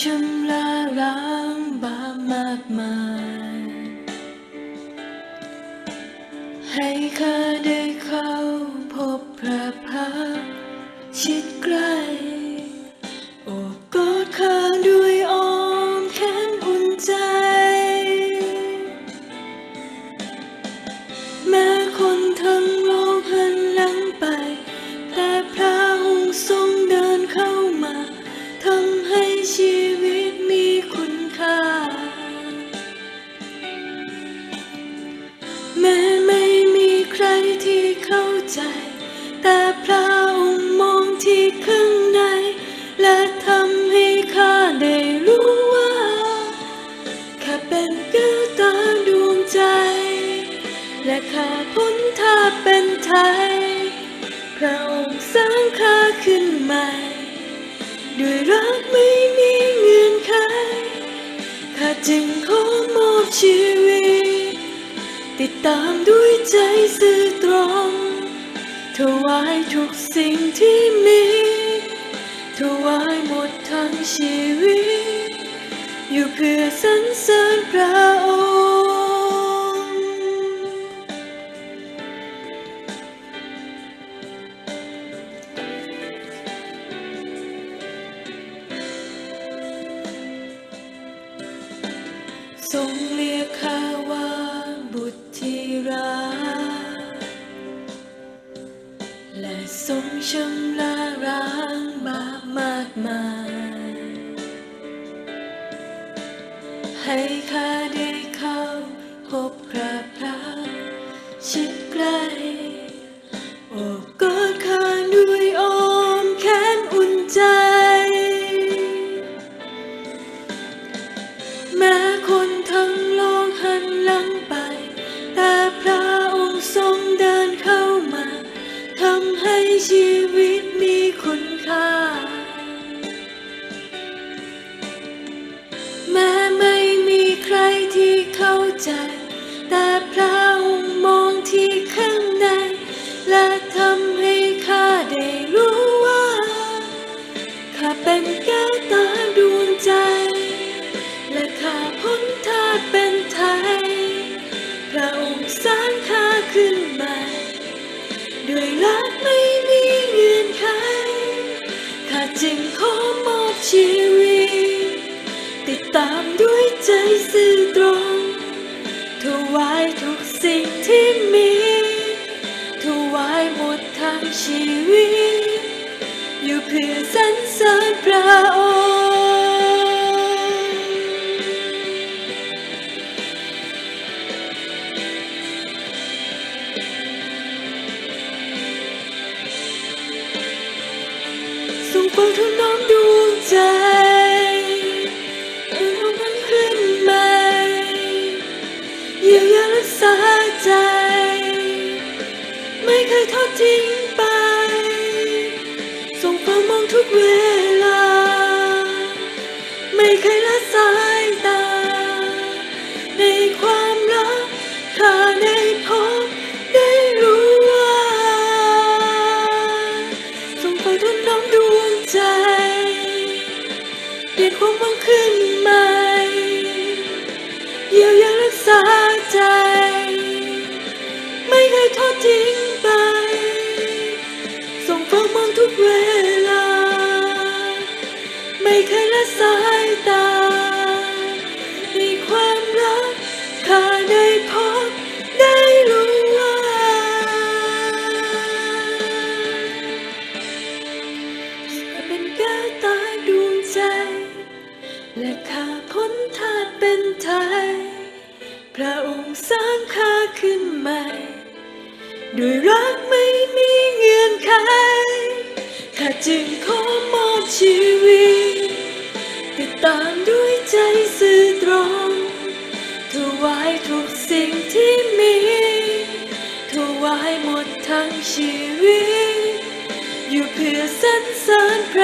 ชำระล้างบาปมากมาย ให้ข้าได้เข้าพบพระพักชิดใกล้ ใจ แต่พระองค์มองที่ข้างใน และทำให้ข้าได้รู้ว่าข้าเป็นแก้วตาดวงใจ และข้าพ้นท่าเป็นไทย พระองค์สร้างข้าขึ้นใหม่ ด้วยรักไม่มีเงื่อนไขข้าจึงขอมอบชีวิต ติดตามด้วยใจซื่อตรง ถวายทุกสิ่งที่มี ถวายหมดทั้งชีวิต อยู่เพื่อสรรเสริญพระองค์ ทรงเรียกข้าว่า ชำระร้างบาปมากมาย ให้ข้าได้เข้าพบพระ ชีวิตมีคุณค่า แม้ไม่มีใครที่เข้าใจ แต่พระองค์มองที่ข้างใน และทำให้ ชีวิต ติดตามด้วยใจซื่อตรงถวายทุกสิ่งที่มีถวายหมดทั้งชีวิต อยู่เพื่อสรรเสริญพระองค์ ไม่เคยทอดทิ้งไปทรงเฝ้ามองทุกเวลา ไม่เคยละสายตา ในความรักข้าได้พบได้รู้ว่าทรงเฝ้าทุนน้อมดวงใจ เปลี่ยนความหวังขึ้นใหม่เยียวยารักษาใจ ไม่เคยทอดทิ้ง ข้าพ้นทาสเป็นไทย พระองค์สร้างข้าขึ้นใหม่ ด้วยรักไม่มีเงื่อนไข ข้าจึงขอมอบชีวิต ติดตามด้วยใจซื่อตรงถวายทุกสิ่งที่มีถวายหมดทั้งชีวิต อยู่เพื่อสรรเสริญพระ